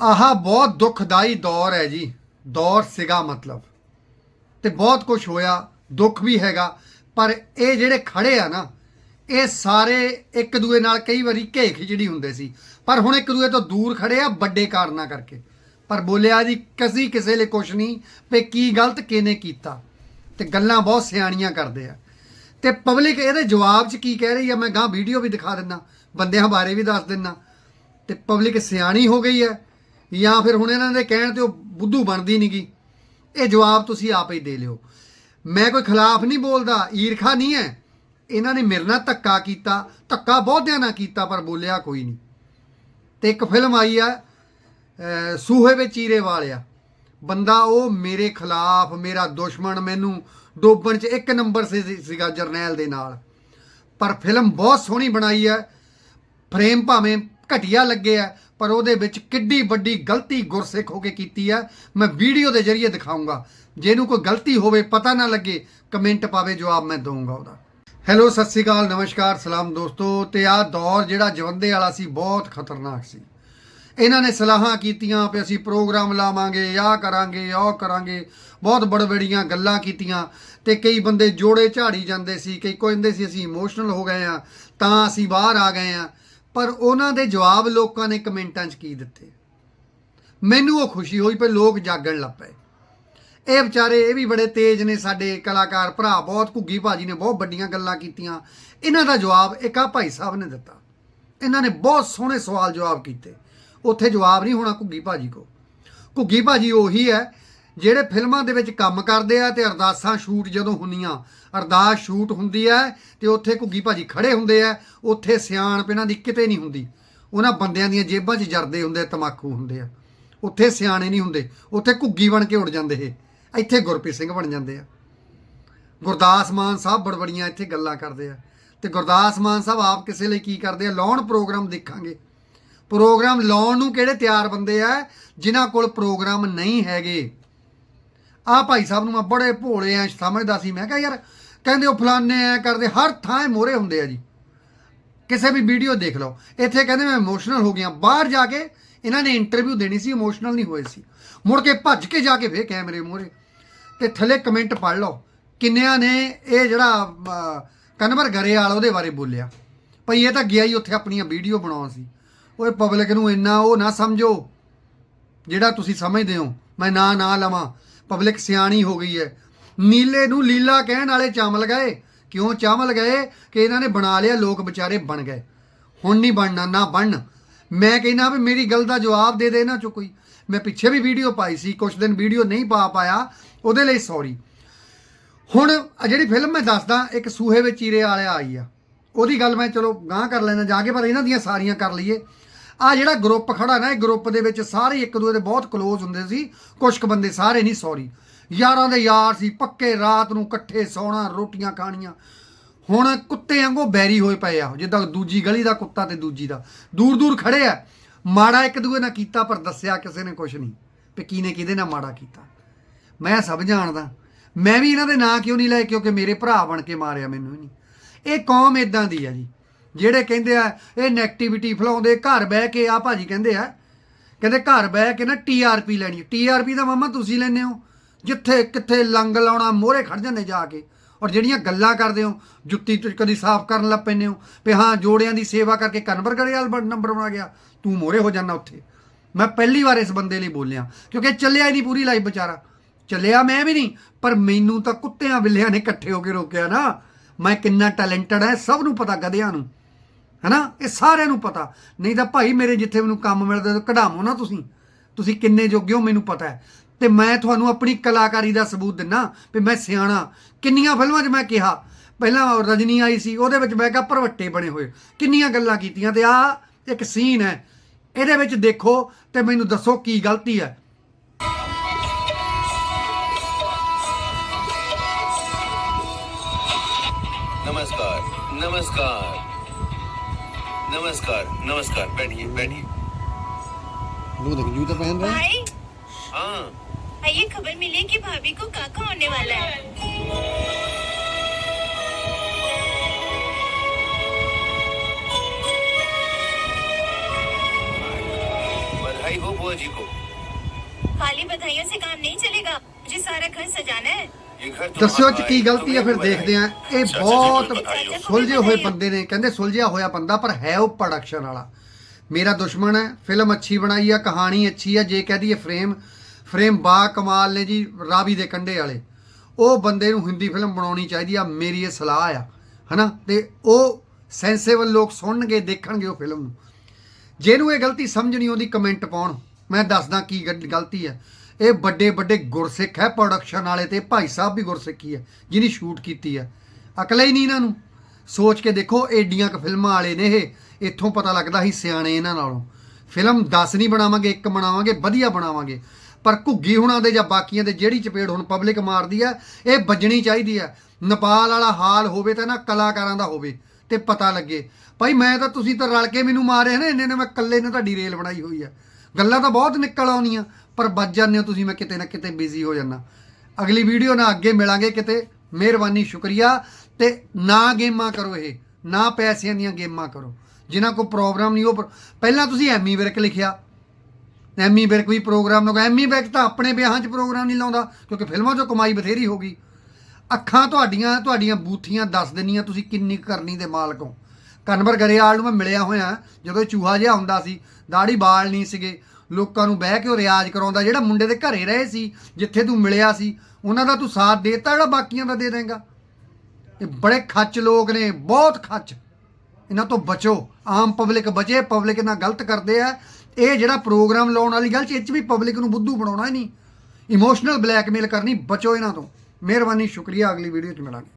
ਆਹ ਬਹੁਤ ਦੁਖਦਾਈ ਦੌਰ ਹੈ ਜੀ। ਦੌਰ ਸੀਗਾ ਮਤਲਬ। ਤੇ ਬਹੁਤ ਕੁਝ ਹੋਇਆ, ਦੁੱਖ ਵੀ ਹੈਗਾ, ਪਰ ਇਹ ਜਿਹੜੇ ਖੜੇ ਆ ਨਾ, ਇਹ ਸਾਰੇ ਇੱਕ ਦੂਏ ਨਾਲ ਕਈ ਵਾਰੀ ਘੇ ਖਿਚੜੀ ਹੁੰਦੇ ਸੀ। ਪਰ ਹੁਣ ਇੱਕ ਦੂਏ ਤੋਂ ਦੂਰ ਖੜੇ ਆ, ਵੱਡੇ ਕਾਰਨਾਂ ਕਰਕੇ। ਪਰ ਬੋਲਿਆ ਜੀ, ਕਸੀ ਕਿਸੇ ਲਈ ਕੁਛ ਨਹੀਂ, ਵੀ ਕੀ ਗਲਤ ਕਿਹਨੇ ਕੀਤਾ। ਤੇ ਗੱਲਾਂ ਬਹੁਤ ਸਿਆਣੀਆਂ ਕਰਦੇ ਆ। ਤੇ ਪਬਲਿਕ ਇਹਦੇ ਜਵਾਬ 'ਚ ਕੀ ਕਹਿ ਰਹੀ ਆ, ਮੈਂ ਗਾਂ ਵੀਡੀਓ ਵੀ ਦਿਖਾ ਦਿੰਦਾ ਬੰਦਿਆਂ ਬਾਰੇ ਵੀ ਦੱਸ ਦਿੰਦਾ ਤੇ ਪਬਲਿਕ ਸਿਆਣੀ ਹੋ ਗਈ ਹੈ ਜਾਂ ਫਿਰ ਹੁਣ ਇਹਨਾਂ ਦੇ ਕਹਿਣ ਤੇ ਉਹ ਬੁੱਧੂ ਬਣਦੀ ਨਹੀਂਗੀ ਇਹ ਜਵਾਬ ਤੁਸੀਂ ਆਪ ਹੀ ਦੇ ਲਿਓ। ਮੈਂ ਕੋਈ ਖਿਲਾਫ ਨਹੀਂ ਬੋਲਦਾ, ਈਰਖਾ ਨਹੀਂ ਹੈ। ਇਹਨਾਂ ਨੇ ਮੇਰੇ ਨਾਲ ਧੱਕਾ ਕੀਤਾ, ਧੱਕਾ ਬਹੁਤਿਆਂ ਨਾਲ ਕੀਤਾ, ਪਰ ਬੋਲਿਆ ਕੋਈ ਨਹੀਂ। ਤੇ ਇੱਕ ਫਿਲਮ ਆਈ ਆ ਸੂਹੇ ਵਿੱਚ ਚੀਰੇ ਵਾਲਿਆ। ਬੰਦਾ ਉਹ ਮੇਰੇ ਖਿਲਾਫ, ਮੇਰਾ ਦੁਸ਼ਮਣ ਮੈਨੂੰ ਡੋਬਣ 'ਚ ਇੱਕ ਨੰਬਰ ਸੀ ਸੀਗਾ ਜਰਨੈਲ ਦੇ ਨਾਲ। ਪਰ ਫਿਲਮ ਬਹੁਤ ਸੋਹਣੀ ਬਣਾਈ ਹੈ ਫਰੇਮ ਭਾਵੇਂ ਘਟੀਆ ਲੱਗੇ ਆ ਪਰ ਉਹਦੇ ਵਿੱਚ ਕਿੱਡੀ ਵੱਡੀ ਗਲਤੀ ਗੁਰਸਿੱਖ ਹੋ ਕੇ ਕੀਤੀ ਹੈ ਮੈਂ ਵੀਡੀਓ ਦੇ ਜ਼ਰੀਏ ਦਿਖਾਉਂਗਾ। ਜਿਹਨੂੰ ਕੋਈ ਗਲਤੀ ਹੋਵੇ, ਪਤਾ ਨਾ ਲੱਗੇ, ਕਮੈਂਟ ਪਾਵੇ, ਜਵਾਬ ਮੈਂ ਦਊਂਗਾ ਉਹਦਾ। ਹੈਲੋ ਸਤਿ ਸ੍ਰੀ ਅਕਾਲ, ਨਮਸਕਾਰ, ਸਲਾਮ ਦੋਸਤੋ। ਤੇ ਆਹ ਦੌਰ ਜਿਹੜਾ ਜਵੰਦੇ ਵਾਲਾ ਸੀ, ਬਹੁਤ ਖਤਰਨਾਕ ਸੀ। ਇਹਨਾਂ ਨੇ ਸਲਾਹਾਂ ਕੀਤੀਆਂ ਵੀ ਅਸੀਂ ਪ੍ਰੋਗਰਾਮ ਲਾਵਾਂਗੇ, ਆਹ ਕਰਾਂਗੇ, ਉਹ ਕਰਾਂਗੇ। ਬਹੁਤ ਬੜਬੜੀਆਂ ਗੱਲਾਂ ਕੀਤੀਆਂ। ਤੇ ਕਈ ਬੰਦੇ ਜੋੜੇ ਝਾੜੀ ਜਾਂਦੇ ਸੀ, ਕਈ ਕਹਿੰਦੇ ਸੀ ਅਸੀਂ ਇਮੋਸ਼ਨਲ ਹੋ ਗਏ ਆ, ਤਾਂ ਅਸੀਂ ਬਾਹਰ ਆ ਗਏ ਆ। ਪਰ ਉਹਨਾਂ ਦੇ ਜਵਾਬ ਲੋਕਾਂ ਨੇ ਕਮੈਂਟਾਂ 'ਚ ਕੀ ਦਿੱਤੇ? ਮੈਨੂੰ ਉਹ ਖੁਸ਼ੀ ਹੋਈ ਪਈ ਲੋਕ ਜਾਗਣ ਲੱਗ ਪਏ। ਇਹ ਵਿਚਾਰੇ ਇਹ ਵੀ ਬੜੇ ਤੇਜ਼ ਨੇ, ਸਾਡੇ ਕਲਾਕਾਰ ਭਰਾ ਬਹੁਤ ਘੁੱਗੀ ਭਾਜੀ ਨੇ ਬਹੁਤ ਵੱਡੀਆਂ ਗੱਲਾਂ ਕੀਤੀਆਂ। ਇਹਨਾਂ ਦਾ ਜਵਾਬ ਇੱਕ ਆ ਭਾਈ ਸਾਹਿਬ ਨੇ ਦਿੱਤਾ। ਇਹਨਾਂ ਨੇ ਬਹੁਤ ਸੋਹਣੇ ਸਵਾਲ ਜਵਾਬ ਕੀਤੇ। ਉੱਥੇ ਜਵਾਬ ਨਹੀਂ ਹੋਣਾ ਘੁੱਗੀ ਭਾਜੀ ਕੋ ਘੁੱਗੀ ਭਾਜੀ ਉਹੀ ਹੈ ਜਿਹੜੇ ਫਿਲਮਾਂ ਦੇ ਵਿੱਚ ਕੰਮ ਕਰਦੇ ਆ ਤੇ ਅਰਦਾਸਾਂ ਸ਼ੂਟ ਜਦੋਂ ਹੁੰਦੀਆਂ ਅਰਦਾਸ ਸ਼ੂਟ ਹੁੰਦੀ ਹੈ ਤੇ ਉੱਥੇ ਘੁੱਗੀ ਭਾਜੀ ਖੜੇ ਹੁੰਦੇ ਆ ਉੱਥੇ ਸਿਆਣਪ ਇਹਨਾਂ ਦੀ ਕਿਤੇ ਨਹੀਂ ਹੁੰਦੀ। ਉਹਨਾਂ ਬੰਦਿਆਂ ਦੀਆਂ ਜੇਬਾਂ 'ਚ ਜਰਦੇ ਹੁੰਦੇ ਆ, ਤਮਾਕੂ ਹੁੰਦੇ ਆ। ਉੱਥੇ ਸਿਆਣੇ ਨਹੀਂ ਹੁੰਦੇ ਉੱਥੇ ਘੁੱਗੀ ਬਣ ਕੇ ਉੱਡ ਜਾਂਦੇ ਇਹ। ਇੱਥੇ ਗੁਰਪ੍ਰੀਤ ਸਿੰਘ ਬਣ ਜਾਂਦੇ ਆ। ਗੁਰਦਾਸ ਮਾਨ ਸਾਹਿਬ ਬੜਬੜੀਆਂ ਇੱਥੇ ਗੱਲਾਂ ਕਰਦੇ ਆ। ਤੇ ਗੁਰਦਾਸ ਮਾਨ ਸਾਹਿਬ ਆਪ ਕਿਸੇ ਲਈ ਕੀ ਕਰਦੇ ਆ? ਲਾਉਣ ਪ੍ਰੋਗਰਾਮ ਦੇਖਾਂਗੇ। ਪ੍ਰੋਗਰਾਮ ਲਾਉਣ ਨੂੰ ਕਿਹੜੇ ਤਿਆਰ ਬੰਦੇ ਆ? ਜਿਨ੍ਹਾਂ ਕੋਲ ਪ੍ਰੋਗਰਾਮ ਨਹੀਂ ਹੈਗੇ। ਆ ਭਾਈ ਸਾਹਿਬ ਨੂੰ ਮੈਂ ਬੜੇ ਭੋਲੇ ਐ ਸਮਝਦਾ ਸੀ। ਮੈਂ ਕਿਹਾ ਯਾਰ ਕਹਿੰਦੇ ਉਹ ਫਲਾਨੇ ਐ ਕਰਦੇ ਹਰ ਥਾਂ ਮੋਰੇ ਹੁੰਦੇ ਆ ਜੀ। ਕਿਸੇ ਵੀ ਵੀਡੀਓ ਦੇਖ ਲਓ। ਇੱਥੇ ਕਹਿੰਦੇ ਮੈਂ ਇਮੋਸ਼ਨਲ ਹੋ ਗਿਆ। ਬਾਹਰ ਜਾ ਕੇ ਇਹਨਾਂ ਨੇ ਇੰਟਰਵਿਊ ਦੇਣੀ ਸੀ ਇਮੋਸ਼ਨਲ ਨਹੀਂ ਹੋਏ ਸੀ। ਮੁੜ ਕੇ ਭੱਜ ਕੇ ਜਾ ਕੇ ਫੇਰ ਕੈਮਰੇ ਮੂਹਰੇ। ਤੇ ਥੱਲੇ ਕਮੈਂਟ ਪੜ੍ਹ ਲਓ। ਕਿੰਨਿਆਂ ਨੇ ਇਹ ਜਿਹੜਾ ਅਹ, ਕਨਵਰ ਗਰੇਵਾਲ ਉਹਦੇ ਬਾਰੇ ਬੋਲਿਆ। ਭਈ ਇਹ ਤਾਂ ਗਿਆ ਹੀ ਉੱਥੇ ਆਪਣੀਆਂ ਵੀਡੀਓ ਬਣਾਉਣ ਸੀ। ਓਏ ਪਬਲਿਕ ਨੂੰ ਇੰਨਾ ਉਹ ਨਾ ਸਮਝੋ। ਜਿਹੜਾ ਤੁਸੀਂ ਸਮਝਦੇ ਹੋ। ਮੈਂ ਨਾ ਨਾ ਲਵਾਂ। ਪਬਲਿਕ ਸਿਆਣੀ ਹੋ ਗਈ ਹੈ। ਨੀਲੇ ਨੂੰ ਲੀਲਾ ਕਹਿਣ ਵਾਲੇ ਚਾਮਲ ਗਏ। ਕਿਉਂ ਚਾਮਲ ਗਏ? ਕਿ ਇਹਨਾਂ ਨੇ ਬਣਾ ਲਿਆ, ਲੋਕ ਵਿਚਾਰੇ ਬਣ ਗਏ। ਹੁਣ ਨਹੀਂ ਬਣਨਾ, ਨਾ ਬਣਨ ਮੈਂ ਕਹਿੰਦਾ ਵੀ ਮੇਰੀ ਗੱਲ ਦਾ ਜਵਾਬ ਦੇ ਦੇ ਇਹਨਾਂ ਚੋਂ ਕੋਈ। ਮੈਂ ਪਿੱਛੇ ਵੀ ਵੀਡੀਓ ਪਾਈ ਸੀ ਕੁਝ ਦਿਨ ਵੀਡੀਓ ਨਹੀਂ ਪਾ ਪਾਇਆ, ਉਹਦੇ ਲਈ ਸੌਰੀ ਹੁਣ ਜਿਹੜੀ ਫਿਲਮ ਮੈਂ ਦੱਸਦਾ, ਇੱਕ ਸੂਹੇ ਵਿੱਚ ਚੀਰੇ ਵਾਲਿਆ ਆਈ ਆ। ਉਹਦੀ ਗੱਲ ਮੈਂ ਚਲੋ ਗਾਂਹ ਕਰ ਲੈਣਾ ਜਾ ਕੇ ਪਰ ਇਹਨਾਂ ਦੀਆਂ ਸਾਰੀਆਂ ਕਰ ਲਈਏ। ਆ ਜਿਹੜਾ ਗਰੁੱਪ ਖੜਾ ਨਾ, ਇਹ ਗਰੁੱਪ ਦੇ ਵਿੱਚ ਸਾਰੇ ਇੱਕ ਦੂਜੇ ਦੇ ਬਹੁਤ ਕਲੋਜ਼ ਹੁੰਦੇ ਸੀ। ਕੁਝ ਕੁ ਬੰਦੇ ਸਾਰੇ ਨਹੀਂ ਸੌਰੀ ਯਾਰਾਂ ਦੇ ਯਾਰ ਸੀ, ਪੱਕੇ ਰਾਤ ਨੂੰ ਇਕੱਠੇ ਸੌਣਾ, ਰੋਟੀਆਂ ਖਾਣੀਆਂ। ਹੁਣ ਕੁੱਤੇ ਵਾਂਗੂ ਬੈਰੀ ਹੋਏ ਪਏ ਆ, ਜਿੱਦਾਂ ਦੂਜੀ ਗਲੀ ਦਾ ਕੁੱਤਾ ਤੇ ਦੂਜੀ ਦਾ। ਦੂਰ ਦੂਰ ਖੜੇ ਆ। ਮਾੜਾ ਇੱਕ ਦੂਏ ਨਾਲ ਕੀਤਾ, ਪਰ ਦੱਸਿਆ ਕਿਸੇ ਨੇ ਕੁਝ ਨਹੀਂ। ਵੀ ਕਿਹਨੇ ਕਿਹਦੇ ਨਾਲ ਮਾੜਾ ਕੀਤਾ। ਮੈਂ ਸਭ ਜਾਣਦਾ। ਮੈਂ ਵੀ ਇਹਨਾਂ ਦੇ ਨਾਂ ਕਿਉਂ ਨਹੀਂ ਲਏ, ਕਿਉਂਕਿ ਮੇਰੇ ਭਰਾ ਬਣ ਕੇ ਮਾਰਿਆ ਮੈਨੂੰ ਨਹੀਂ। ਇਹ ਕੌਮ ਇਦਾਂ ਦੀ ਆ ਜੀ। ਜਿਹੜੇ ਕਹਿੰਦੇ ਆ, ਇਹ ਨੈਗੇਟਿਵਿਟੀ ਫਲਾਉਂਦੇ, ਘਰ ਬਹਿ ਕੇ ਆ ਭਾਜੀ ਕਹਿੰਦੇ ਆ, ਕਹਿੰਦੇ ਘਰ ਬਹਿ ਕੇ ਨਾ ਟੀਆਰਪੀ ਲੈਣੀ ਟੀਆਰਪੀ ਦਾ ਮਾਮਾ ਤੁਸੀਂ ਲੈਨੇ ਹੋ, ਜਿੱਥੇ ਕਿੱਥੇ ਲੰਗ ਲਾਉਣਾ, ਮੋਹਰੇ ਖੜ ਜਾਂਦੇ ਜਾ ਕੇ। ਔਰ ਜਿਹੜੀਆਂ ਗੱਲਾਂ ਕਰਦੇ ਹੋ, ਜੁੱਤੀ ਤੋਂ ਕਦੀ ਸਾਫ਼ ਕਰਨ ਲੱਗ ਪੈਂਦੇ ਹੋ, ਵੀ ਹਾਂ, ਜੋੜਿਆਂ ਦੀ ਸੇਵਾ ਕਰਕੇ ਕਨਵਰ ਗੜੇਵਾਲ ਨੰਬਰ ਬਣਾ ਗਿਆ, ਤੂੰ ਮੋਹਰੇ ਹੋ ਜਾਣਾ ਉੱਥੇ। ਮੈਂ ਪਹਿਲੀ ਵਾਰ ਇਸ ਬੰਦੇ ਲਈ ਬੋਲਿਆ, ਕਿਉਂਕਿ ਚੱਲਿਆ ਹੀ ਨਹੀਂ ਪੂਰੀ ਲਾਈਫ ਵਿਚਾਰਾ। ਚੱਲਿਆ ਮੈਂ ਵੀ ਨਹੀਂ, ਪਰ ਮੈਨੂੰ ਤਾਂ ਕੁੱਤਿਆਂ ਬਿੱਲਿਆਂ ਨੇ ਇਕੱਠੇ ਹੋ ਕੇ ਰੋਕਿਆ ਨਾ। ਮੈਂ ਕਿੰਨਾ ਟੈਲੈਂਟਡ ਹੈ ਸਭ ਨੂੰ ਪਤਾ, ਗਧਿਆਂ ਨੂੰ। ਹਨਾ? ਇਹ ਸਾਰਿਆਂ ਨੂੰ ਪਤਾ। ਨਹੀਂ ਤਾਂ ਭਾਈ ਮੇਰੇ ਜਿੱਥੇ ਮੈਨੂੰ ਕੰਮ ਮਿਲਦਾ ਕਢਾਵੋ ਨਾ ਤੁਸੀਂ। ਤੁਸੀਂ ਕਿੰਨੇ ਜੋਗੇ ਹੋ ਮੈਨੂੰ ਪਤਾ ਹੈ। ਤੇ ਮੈਂ ਤੁਹਾਨੂੰ ਆਪਣੀ ਕਲਾਕਾਰੀ ਦਾ ਸਬੂਤ ਦਿੰਨਾ ਵੀ ਮੈਂ ਸਿਆਣਾ। ਕਿੰਨੀਆਂ ਫਿਲਮਾਂ 'ਚ ਮੈਂ ਕਿਹਾ। ਪਹਿਲਾਂ ਰਜਨੀ ਆਈ ਸੀ, ਉਹਦੇ ਵਿੱਚ ਮੈਂ ਕਿਹਾ ਪਰਵੱਟੇ ਬਣੇ ਹੋਏ। ਕਿੰਨੀਆਂ ਗੱਲਾਂ ਕੀਤੀਆਂ ਤੇ ਆ ਇੱਕ ਸੀਨ ਹੈ। ਇਹਦੇ ਵਿੱਚ ਦੇਖੋ ਤੇ ਮੈਨੂੰ ਦੱਸੋ ਕੀ ਗਲਤੀ ਹੈ। ਨਮਸਕਾਰ। ਨਮਸਕਾਰ। नमस्कार नमस्कार बैठिए बैठिए। वो देखो जूता पहन रहा है? भाई हाँ। खबर मिली कि भाभी को काका होने वाला है। बधाई हो बुआ जी को। खाली बधाइयों से काम नहीं चलेगा। मुझे सारा घर सजाना है। ਦੱਸਿਓ ਚ ਕੀ ਗਲਤੀ ਆ ਫਿਰ ਦੇਖਦੇ ਆ। ਇਹ ਬਹੁਤ ਸੁਲਝੇ ਹੋਏ ਬੰਦੇ ਨੇ ਕਹਿੰਦੇ ਸੁਲਝਿਆ ਹੋਇਆ ਬੰਦਾ ਪਰ ਹੈ ਉਹ ਪ੍ਰੋਡਕਸ਼ਨ ਵਾਲਾ। ਮੇਰਾ ਦੁਸ਼ਮਣ ਹੈ ਫਿਲਮ ਅੱਛੀ ਬਣਾਈ ਆ ਕਹਾਣੀ ਅੱਛੀ ਆ ਜੇ ਕਹਿ ਦਈਏ ਫਰੇਮ ਫਰੇਮ ਬਾ ਕਮਾਲ ਨੇ ਜੀ ਰਾਵੀ ਦੇ ਕੰਢੇ ਵਾਲੇ। ਉਹ ਬੰਦੇ ਨੂੰ ਹਿੰਦੀ ਫਿਲਮ ਬਣਾਉਣੀ ਚਾਹੀਦੀ ਆ ਮੇਰੀ ਇਹ ਸਲਾਹ ਆ ਹਨਾ? ਤੇ ਉਹ ਸੈਂਸੇਬਲ ਲੋਕ ਸੁਣਨਗੇ ਦੇਖਣਗੇ ਉਹ ਫਿਲਮ ਨੂੰ। ਜਿਹਨੂੰ ਇਹ ਗਲਤੀ ਸਮਝਣੀ ਉਹਦੀ ਕਮੈਂਟ ਪਾਉਣ। ਮੈਂ ਦੱਸਦਾ ਕੀ ਗਲਤੀ ਹੈ ਇਹ ਵੱਡੇ ਵੱਡੇ ਗੁਰਸਿੱਖ ਹੈ ਪ੍ਰੋਡਕਸ਼ਨ ਵਾਲੇ ਤੇ ਭਾਈ ਸਾਹਿਬ ਵੀ ਗੁਰਸਿੱਖੀ ਹੈ, ਜਿਹਨੇ ਸ਼ੂਟ ਕੀਤੀ ਹੈ। ਅਕਲ ਹੀ ਨਹੀਂ ਇਹਨਾਂ ਨੂੰ। ਸੋਚ ਕੇ ਦੇਖੋ, ਏਡੀਆਂ ਕ ਫਿਲਮਾਂ ਵਾਲੇ ਨੇ ਇਹ, ਇੱਥੋਂ ਪਤਾ ਲੱਗਦਾ ਸੀ ਸਿਆਣੇ ਇਹਨਾਂ ਨਾਲੋਂ। ਫਿਲਮ 10 ਨਹੀਂ ਬਣਾਵਾਂਗੇ, ਇੱਕ ਬਣਾਵਾਂਗੇ, ਵਧੀਆ ਬਣਾਵਾਂਗੇ। ਪਰ ਘੁੱਗੀ ਹੁਣਾਂ ਦੇ ਜਾਂ ਬਾਕੀਆਂ ਦੇ ਜਿਹੜੀ ਚਪੇੜ ਹੁਣ ਪਬਲਿਕ ਮਾਰਦੀ ਹੈ, ਇਹ ਵੱਜਣੀ ਚਾਹੀਦੀ ਹੈ। ਨੇਪਾਲ ਵਾਲਾ ਹਾਲ ਹੋਵੇ ਤਾਂ ਨਾ ਕਲਾਕਾਰਾਂ ਦਾ ਹੋਵੇ ਤੇ ਪਤਾ ਲੱਗੇ। ਭਾਈ ਮੈਂ ਤਾਂ ਤੁਸੀਂ ਤਾਂ ਰਲ ਕੇ ਮੈਨੂੰ ਮਾਰਿਆ ਨਾ, ਇੰਨੇ ਨੇ ਮੈਂ ਇਕੱਲੇ ਨੇ ਤੁਹਾਡੀ ਰੇਲ ਬਣਾਈ ਹੋਈ ਆ ਗੱਲਾਂ ਤਾਂ ਬਹੁਤ ਨਿਕਲ ਆਉਣੀਆਂ ਪਰ ਬਚ ਜਾਂਦੇ ਹੋ ਤੁਸੀਂ, ਮੈਂ ਕਿਤੇ ਨਾ ਕਿਤੇ ਬਿਜ਼ੀ ਹੋ ਜਾਂਦਾ। ਅਗਲੀ ਵੀਡੀਓ ਨਾਲ ਅੱਗੇ ਮਿਲਾਂਗੇ ਕਿਤੇ। ਮਿਹਰਬਾਨੀ, ਸ਼ੁਕਰੀਆ। ਤੇ ਨਾ ਗੇਮਾਂ ਕਰੋ ਇਹ, ਨਾ ਪੈਸਿਆਂ ਦੀਆਂ ਗੇਮਾਂ ਕਰੋ। ਜਿਨ੍ਹਾਂ ਕੋ ਪ੍ਰੋਗਰਾਮ ਨਹੀਂ, ਉਹ ਪਰ- ਪਹਿਲਾਂ ਤੁਸੀਂ ਐਮੀ ਵਿਰਕ ਲਿਖਿਆ। ਐਮੀ ਵਿਰਕ ਵੀ ਪ੍ਰੋਗਰਾਮ ਨਾ ਐਮੀ ਵਿਰਕ ਤਾਂ ਆਪਣੇ ਵਿਆਹਾਂ 'ਚ ਪ੍ਰੋਗਰਾਮ ਨਹੀਂ ਲਾਉਂਦਾ, ਕਿਉਂਕਿ ਫਿਲਮਾਂ 'ਚੋਂ ਕਮਾਈ ਬਥੇਰੀ ਹੋ ਗਈ। ਅੱਖਾਂ ਤੁਹਾਡੀਆਂ ਤੁਹਾਡੀਆਂ ਬੂਥੀਆਂ ਦੱਸ ਦਿੰਦੀਆਂ ਤੁਸੀਂ ਕਿੰਨੀ ਕੁ ਕਰਨੀ ਦੇ ਮਾਲਕ ਹੋ। ਕਨਵਰ ਗਰੇਵਾਲ ਨੂੰ ਮੈਂ ਮਿਲਿਆ ਹੋਇਆ, ਜਦੋਂ ਇਹ ਚੂਹਾ ਜਿਹਾ ਹੁੰਦਾ ਸੀ ਦਾੜੀ ਵਾਲ ਨਹੀਂ ਸੀਗੇ। ਲੋਕਾਂ ਨੂੰ ਬਹਿ ਕੇ ਉਹ ਰਿਆਜ਼ ਕਰਾਉਂਦਾ, ਜਿਹੜਾ ਮੁੰਡੇ ਦੇ ਘਰੇ ਰਹੇ ਸੀ, ਜਿੱਥੇ ਤੂੰ ਮਿਲਿਆ ਸੀ, ਉਹਨਾਂ ਦਾ ਤੂੰ ਸਾਥ ਦੇਤਾ, ਜਿਹੜਾ ਬਾਕੀਆਂ ਦਾ ਦੇ ਦੇਂਗਾ। ਇਹ ਬੜੇ ਖੱਚ ਲੋਕ ਨੇ, ਬਹੁਤ ਖੱਚ। ਇਹਨਾਂ ਤੋਂ ਬਚੋ। ਆਮ ਪਬਲਿਕ ਬਚੇ, ਪਬਲਿਕ ਨਾਲ ਗਲਤ ਕਰਦੇ ਆ। ਇਹ ਜਿਹੜਾ ਪ੍ਰੋਗਰਾਮ ਲਾਉਣ ਵਾਲੀ ਗੱਲ ਚ ਇਹ ਚ ਵੀ ਪਬਲਿਕ ਨੂੰ ਬੁੱਧੂ ਬਣਾਉਣਾ ਹੀ ਨਹੀਂ। ਇਮੋਸ਼ਨਲ ਬਲੈਕਮੇਲ ਕਰਨੀ, ਬਚੋ ਇਹਨਾਂ ਤੋਂ। ਮਿਹਰਬਾਨੀ, ਸ਼ੁਕਰੀਆ, ਅਗਲੀ ਵੀਡੀਓ ਚ ਮਿਲਾਂਗੇ।